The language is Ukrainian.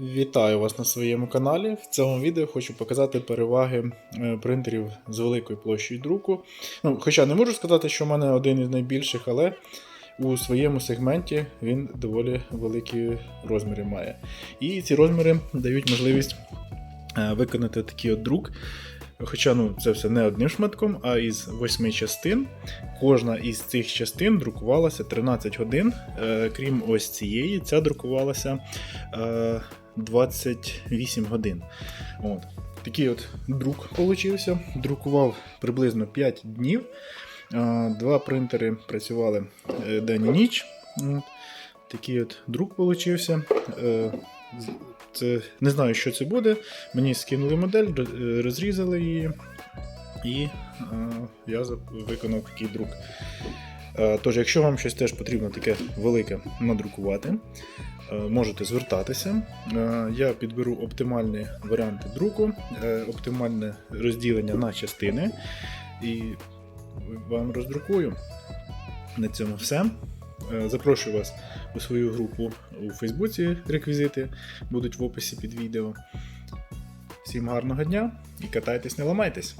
Вітаю вас на своєму каналі. В цьому відео хочу показати переваги е, принтерів з великою площею друку. Ну, хоча не можу сказати, що в мене один із найбільших, але у своєму сегменті він доволі великі розміри має. І ці розміри дають можливість е, виконати такий от друк. Хоча ну, це все не одним шматком, а із восьми частин. Кожна із цих частин друкувалася 13 годин. Е, крім ось цієї, ця друкувалася е, 28 годин. От. Такий от друк получився. Друкував приблизно 5 днів. Два принтери працювали е, день і ніч. От. Такий от друк получився. Е, Це, не знаю, що це буде. Мені скинули модель, е, розрізали її, і я виконав такий друк. Е, Тож, якщо вам щось теж потрібно таке велике надрукувати, е, можете звертатися. Е, Я підберу оптимальні варіанти друку, оптимальне розділення на частини і вам роздрукую. На цьому все. Запрошую вас у свою групу у Фейсбуці. Реквізити будуть в описі під відео. Всім гарного дня і катайтесь, не ламайтесь!